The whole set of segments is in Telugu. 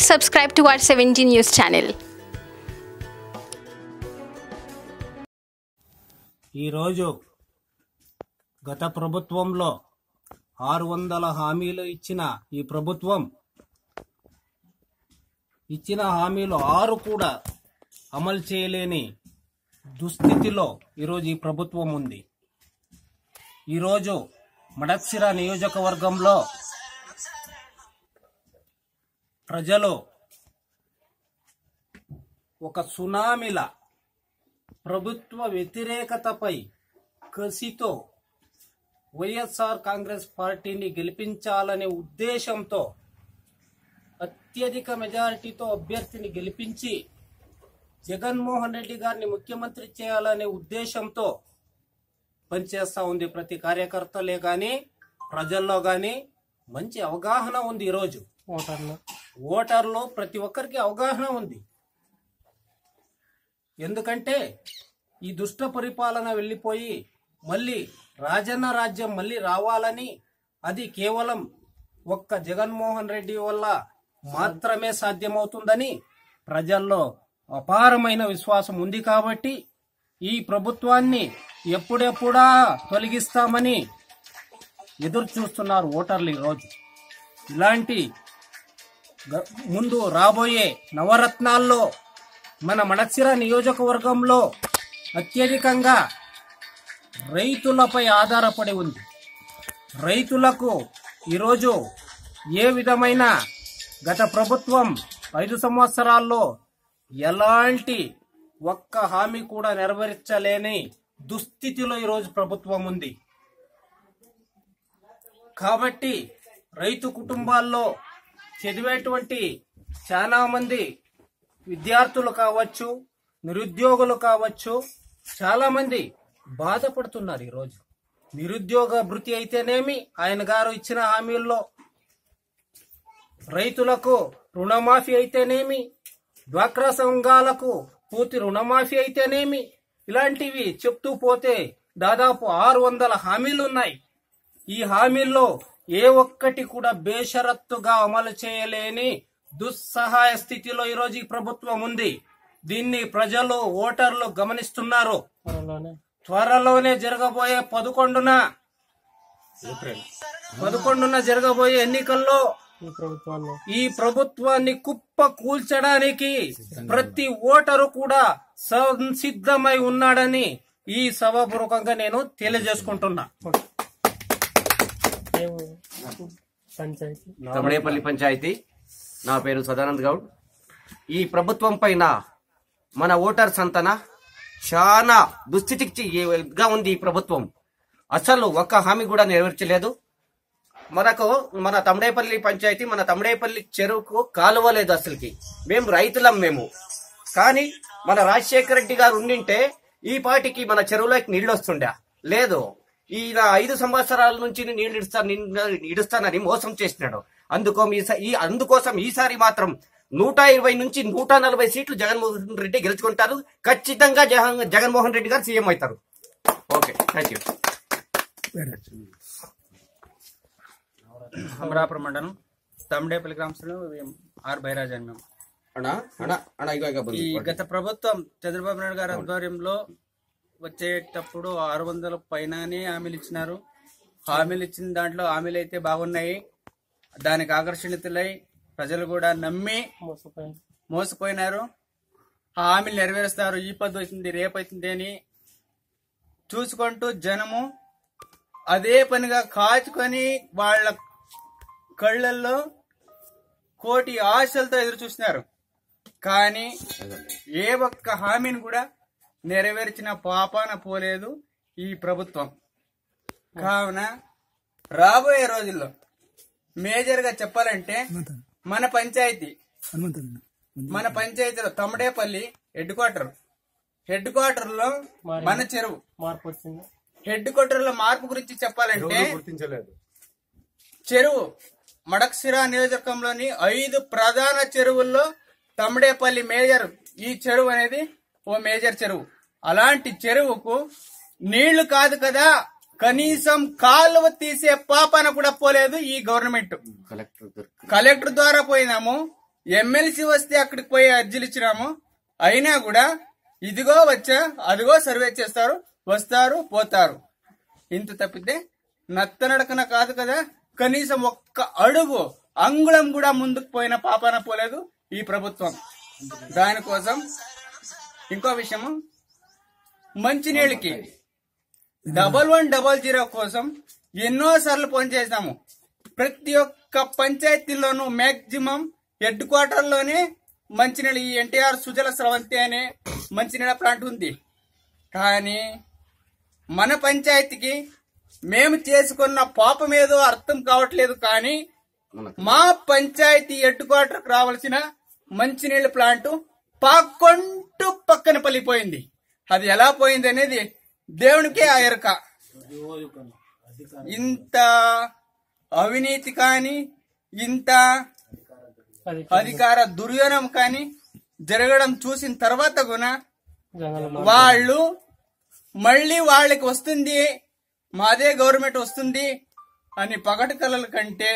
subscribe to our 17 News channel. ఈరోజు గత ప్రభుత్వంలో ఆరు వందల హామీలు ఇచ్చిన ఈ ప్రభుత్వం ఇచ్చిన హామీలు ఆరు కూడా అమలు చేయలేని దుస్థితిలో ఈరోజు ఈ ప్రభుత్వం ఉంది ఈరోజు మడత్సిర నియోజకవర్గంలో ప్రజలు ఒక సునామీల ప్రభుత్వ వ్యతిరేకతపై కసితో వైఎస్ఆర్ కాంగ్రెస్ పార్టీని గెలిపించాలనే ఉద్దేశంతో అత్యధిక మెజారిటీతో అభ్యర్థిని గెలిపించి జగన్మోహన్ రెడ్డి గారిని ముఖ్యమంత్రి చేయాలనే ఉద్దేశంతో పనిచేస్తూ ఉంది ప్రతి కార్యకర్తలే కానీ ప్రజల్లో కానీ మంచి అవగాహన ఉంది ఈరోజు. ఓటర్లు. ఓటర్లో ప్రతి ఒక్కరికి అవగాహన ఉంది. ఎందుకంటే ఈ దుష్ట పరిపాలన వెళ్ళిపోయి మళ్ళీ రాజన్న రాజ్యం మళ్ళీ రావాలని అది కేవలం ఒక్క జగన్మోహన్ రెడ్డి వల్ల మాత్రమే సాధ్యమవుతుందని ప్రజల్లో అపారమైన విశ్వాసం ఉంది కాబట్టి ఈ ప్రభుత్వాన్ని ఎప్పుడెప్పుడా తొలగిస్తామని ఎదురు చూస్తున్నారు ఓటర్లు ఈరోజు. ఇలాంటి ముందు రాబోయే నవరత్నాల్లో మన మణసిర నియోజకవర్గంలో అత్యధికంగా రైతులపై ఆధారపడి ఉంది. రైతులకు ఈరోజు ఏ విధమైన గత ప్రభుత్వం ఐదు సంవత్సరాల్లో ఎలాంటి ఒక్క హామీ కూడా నెరవేర్చలేని దుస్థితిలో ఈరోజు ప్రభుత్వం ఉంది. కాబట్టి రైతు కుటుంబాల్లో చదివేటువంటి చాలా మంది విద్యార్థులు కావచ్చు నిరుద్యోగులు కావచ్చు చాలా మంది బాధపడుతున్నారు ఈరోజు. నిరుద్యోగ భృతి అయితేనేమి ఆయన గారు ఇచ్చిన హామీల్లో. రైతులకు రుణమాఫీ అయితేనేమి డ్వాక్రా సంఘాలకు పూర్తి రుణమాఫీ అయితేనేమి ఇలాంటివి చెప్తూ పోతే దాదాపు ఆరు వందల హామీలు ఉన్నాయి ఈ హామీల్లో ఏ ఒక్కటి కూడా బేషరత్తుగా అమలు చేయలేని దుస్సహాయ స్థితిలో ఈరోజు ఈ ప్రభుత్వం ఉంది. దీన్ని ప్రజలు ఓటర్లు గమనిస్తున్నారు. త్వరలోనే. జరగబోయే పదకొండున పదకొండున జరగబోయే ఎన్నికల్లో ఈ ప్రభుత్వాన్ని కుప్ప కూల్చడానికి ప్రతి ఓటరు కూడా సంసిద్ధమై ఉన్నాడని ఈ సభాపూర్వకంగా నేను తెలియజేసుకుంటున్నా. తమడేపల్లి పంచాయతీ. నా పేరు సదానంద్ గౌడ్. ఈ ప్రభుత్వం పైన మన ఓటర్స్ అంతన చాలా దుస్థితికి గా ఉంది ఈ ప్రభుత్వం. అసలు ఒక్క హామీ కూడా నెరవేర్చలేదు. మనకు మన తమడేపల్లి పంచాయతీ మన తమడేపల్లి చెరువుకు కాలువ లేదు అసలుకి. మేము రైతులం మేము. కానీ మన రాజశేఖర రెడ్డి గారు ఉండింటే ఈ పాటికి మన చెరువులోకి నీళ్ళు వస్తుండే. లేదు. ఈయన ఐదు సంవత్సరాల నుంచి నీళ్ళు ఇడుస్తా ఇడుస్తానని మోసం చేసినాడు. అందుకో ఈ- ఈ అందుకోసం ఈసారి మాత్రం నూట ఇరవై నుంచి నూట నలభై సీట్లు జగన్మోహన్ రెడ్డి గెలుచుకుంటారు. ఖచ్చితంగా జగన్ జగన్మోహన్ రెడ్డి గారు సీఎం అవుతారు. ఓకే థ్యాంక్ యూ అమరాపురం మండలం తమిడేపల్లి గ్రామంలో ఆర్ బైరాజ్ అని మేము. ఈ. గత ప్రభుత్వం చంద్రబాబు నాయుడు గారి ఆధ్వర్యంలో వచ్చేటప్పుడు ఆరు వందల పైననే హామీలు ఇచ్చినారు. హామీలు ఇచ్చిన దాంట్లో హామీలు అయితే బాగున్నాయి. దానికి ఆకర్షణితులై ప్రజలు కూడా నమ్మి మోసపోయినారు. ఆ హామీలు నెరవేరుస్తారు. ఈ పద్దు అవుతుంది రేపు అవుతుంది అని చూసుకుంటూ జనము అదే పనిగా కాచుకొని వాళ్ళ కళ్ళల్లో కోటి ఆశలతో ఎదురు చూస్తున్నారు. కానీ ఏ ఒక్క హామీని కూడా నెరవేర్చిన పాపాన పోలేదు ఈ ప్రభుత్వం. కావున రాబోయే రోజుల్లో మేజర్గా చెప్పాలంటే మన పంచాయతీ. మన పంచాయతీలో తమడేపల్లి హెడ్ క్వార్టర్. హెడ్ క్వార్టర్లో మన చెరువు. మార్పు వచ్చింది? హెడ్ క్వార్టర్లో మార్పు గురించి చెప్పాలంటే చెరువు మడక్సిరా నియోజకంలోని ఐదు ప్రధాన చెరువుల్లో తమడేపల్లి మేజర్ ఈ చెరువు అనేది ఓ మేజర్ చెరువు. అలాంటి చెరువుకు నీళ్ళు కాదు కదా కనీసం కాలువ తీసే పాపన కూడా పోలేదు ఈ గవర్నమెంట్. కలెక్టర్ ద్వారా పోయినాము ఎమ్మెల్సీ వస్తే అక్కడికి పోయి అర్జీలు ఇచ్చినాము. అయినా కూడా ఇదిగో వచ్చా అదిగో సర్వే చేస్తారు వస్తారు పోతారు. ఇంత తప్పితే నత్తనడకన కాదు కదా కనీసం ఒక్క అడుగు అంగుళం కూడా ముందుకు పోయిన పాపాన పోలేదు ఈ ప్రభుత్వం. దానికోసం ఇంకో విషయము. మంచినీళ్ళకి. డబల్ వన్ డబల్ జీరో కోసం ఎన్నో సార్లు ఫోన్ చేశాము. ప్రతి ఒక్క పంచాయతీలోనూ మాక్సిమం హెడ్ క్వార్టర్లోనే మంచినీళ్ళ ఈ ఎన్టీఆర్ సుజల స్రవంతి అనే మంచినీళ్ళ ప్లాంట్ ఉంది. కానీ మన పంచాయతీకి మేము చేసుకున్న పాపం ఏదో అర్థం కావట్లేదు కానీ మా పంచాయతీ హెడ్ క్వార్టర్ రావాల్సిన మంచినీళ్ళ ప్లాంట్ పాక్కొంటూ పక్కన పలిపోయింది అది ఎలా పోయింది అనేది దేవునికే ఆ ఎరక. ఇంత అవినీతి కానీ ఇంత అధికార దుర్యోగం కానీ జరగడం చూసిన తర్వాత కూడా వాళ్ళు మళ్ళీ వాళ్ళకి వస్తుంది మాదే గవర్నమెంట్ వస్తుంది అని పగటి కళల కంటే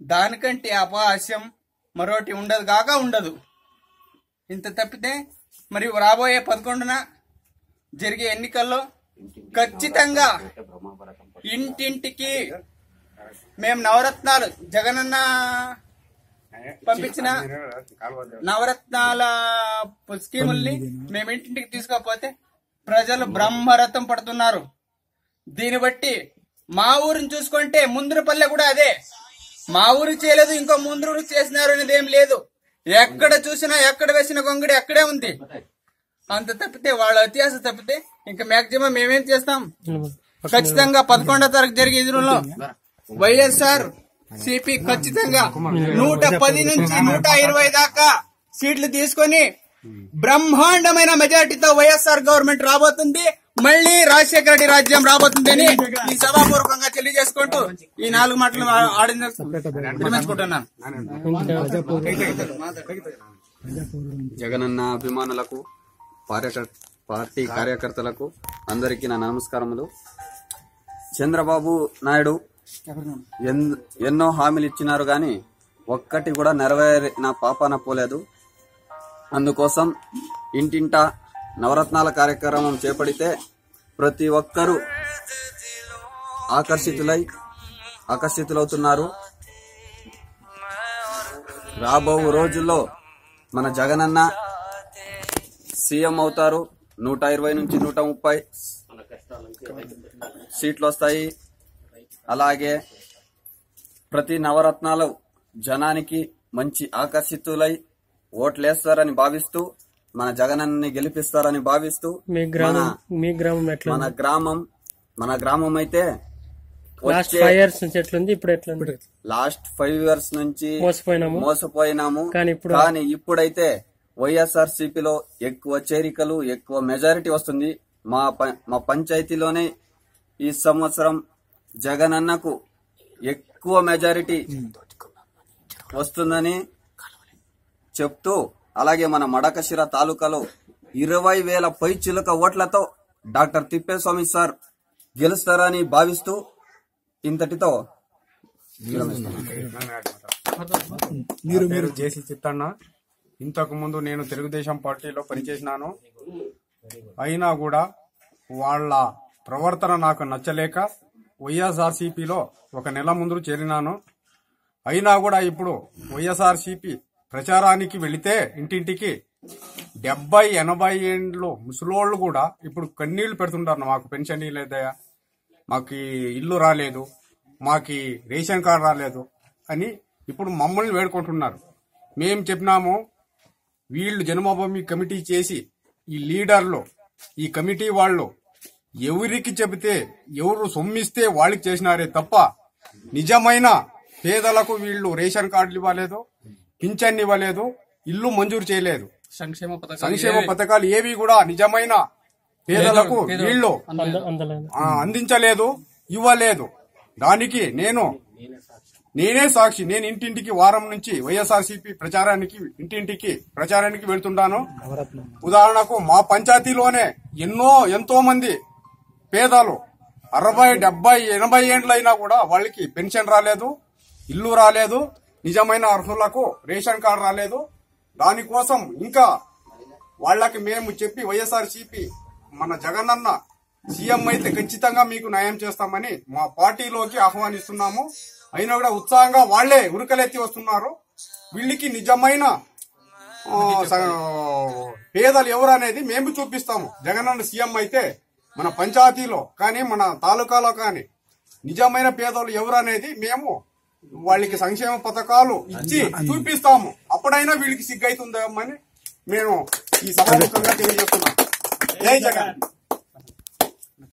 దానికంటే అపహాస్యం మరోటి ఉండదు కాక ఉండదు. ఇంత తప్పితే మరి రాబోయే పదకొండున జరిగే ఎన్నికల్లో ఖచ్చితంగా ఇంటింటికి మేము నవరత్నాలు జగనన్న పంపించిన నవరత్నాల స్కీముల్ని మేము ఇంటింటికి తీసుకోకపోతే ప్రజలు బ్రహ్మరథం పడుతున్నారు. దీన్ని బట్టి మా ఊరిని చూసుకుంటే ముందురపల్లె కూడా అదే. మా ఊరు చేయలేదు ఇంకో ముందు చేసినారు అనేది ఏం లేదు. ఎక్కడ చూసినా ఎక్కడ వేసిన గొంగడి అక్కడే ఉంది. అంత తప్పితే వాళ్ళ అత్యాస తప్పితే ఇంకా మాక్సిమం మేమేం చేస్తాం? ఖచ్చితంగా పదకొండో తారీఖు జరిగే ఎదురులో వైఎస్ఆర్ సిపి ఖచ్చితంగా నూట పది నుంచి నూట ఇరవై దాకా సీట్లు తీసుకొని బ్రహ్మాండమైన మెజార్టీతో వైఎస్ఆర్ గవర్నమెంట్ రాబోతుంది. మళ్ళీ రాజశేఖర రెడ్డి రాజ్యం రాబోతుందని ఈ సభాపూర్వకంగా తెలియజేసుకుంటూ ఈ నాలుగు మాటలు ఆడిన జగనన్న అభిమానులకు పార్టీ కార్యకర్తలకు అందరికీ నా నమస్కారములు. చంద్రబాబు నాయుడు ఎన్- ఎన్నో హామీలు ఇచ్చినారు గాని ఒక్కటి కూడా నెరవేరిన పాపాన పోలేదు. అందుకోసం ఇంటింటా నవరత్నాల కార్యక్రమం చేపడితే ప్రతి ఒక్కరూ ఆకర్షితులై ఆకర్షితులవుతున్నారు. రాబో రోజుల్లో మన జగనన్న సీఎం అవుతారు. నూట ఇరవై నుంచి నూట ముప్పై సీట్లు వస్తాయి. అలాగే ప్రతి నవరత్నాలు జనానికి మంచి ఆకర్షితులై ఓట్లేస్తారని భావిస్తూ మన జగనన్నని గెలిపిస్తారని భావిస్తూ మీ గ్రామం మన- మీ గ్రామం ఎట్లా మన గ్రామం మన గ్రామం అయితే లాస్ట్ ఫైవ్ ఇయర్స్ నుంచి ఎట్లుంది? ఇప్పుడు ఎట్లుంది? లాస్ట్ ఫైవ్ ఇయర్స్ నుంచి మోసపోయినాము. మోసపోయినాము. కానీ ఇప్పుడు- కానీ ఇప్పుడైతే వైఎస్ఆర్ సిపిలో ఎక్కువ చేరికలు ఎక్కువ మెజారిటీ వస్తుంది. మా ప- మా పంచాయతీలోనే ఈ సంవత్సరం జగనన్నకు ఎక్కువ మెజారిటీ వస్తుందని చెప్తూ అలాగే మన మడకశిర తాలూకాలో ఇరవై వేల పై చిలుక ఓట్లతో డాక్టర్ తిప్పేస్వామి సార్ గెలుస్తారని భావిస్తూ ఇంతటితో మీరు మీరు జేసీ చిత్తన్న. ఇంతకు ముందు నేను తెలుగుదేశం పార్టీలో పనిచేసినాను. అయినా కూడా వాళ్ళ ప్రవర్తన నాకు నచ్చలేక వైఎస్ఆర్సీపీలో ఒక నెల ముందు చేరినాను. అయినా కూడా ఇప్పుడు వైఎస్ఆర్సీపీ ప్రచారానికి వెళితే ఇంటింటికి డెబ్బై ఎనభై ఏండ్లు ముసలోళ్ళు కూడా ఇప్పుడు కన్నీళ్ళు పెడుతుంటారు. మాకు పెన్షన్ లేదయా మాకు ఇల్లు రాలేదు. మాకు రేషన్ కార్డు రాలేదు అని ఇప్పుడు మమ్మల్ని వేడుకుంటున్నారు. మేము చెప్పినాము వీళ్ళు జన్మభూమి కమిటీ చేసి ఈ లీడర్లు ఈ కమిటీ వాళ్ళు ఎవరికి చెబితే ఎవరు సొమ్మిస్తే వాళ్ళకి చేసినారే తప్ప నిజమైన పేదలకు వీళ్ళు రేషన్ కార్డులు ఇవ్వలేదు. పింఛన్ ఇవ్వలేదు ఇల్లు మంజూరు చేయలేదు. సంక్షేమ పథకాలు సంక్షేమ పథకాలు ఏవి కూడా నిజమైన పేదలకు వీళ్ళు అందించలేదు ఇవ్వలేదు. దానికి నేను నేనే సాక్షి. నేను ఇంటింటికి వారం నుంచి వైఎస్ఆర్సీపీ ప్రచారానికి ఇంటింటికి ప్రచారానికి వెళ్తుంటాను. ఉదాహరణకు మా పంచాయతీలోనే ఎన్నో ఎంతో మంది పేదలు అరవై డెబ్బై ఎనభై ఏండ్లైనా కూడా వాళ్ళకి పెన్షన్ రాలేదు ఇల్లు రాలేదు. నిజమైన అర్హులకు రేషన్ కార్డు రాలేదు. దానికోసం ఇంకా వాళ్ళకి మేము చెప్పి వైఎస్ఆర్ మన జగనన్న సీఎం అయితే ఖచ్చితంగా మీకు న్యాయం చేస్తామని మా పార్టీలోకి ఆహ్వానిస్తున్నాము. అయినా కూడా ఉత్సాహంగా వాళ్ళే ఉరుకలెత్తి వస్తున్నారు. వీళ్ళకి నిజమైన స- పేదలు ఎవరు అనేది మేము చూపిస్తాము. జగనన్న సీఎం అయితే మన పంచాయతీలో కానీ మన తాలూకాలో కానీ నిజమైన పేదలు ఎవరు అనేది మేము వాళ్ళకి సంక్షేమ పథకాలు ఇచ్చి చూపిస్తాము. అప్పుడైనా వీళ్ళకి సిగ్గైతుందేమని నేను ఈ సభాముఖంగా తెలియజేస్తున్నాను. జై జగన్.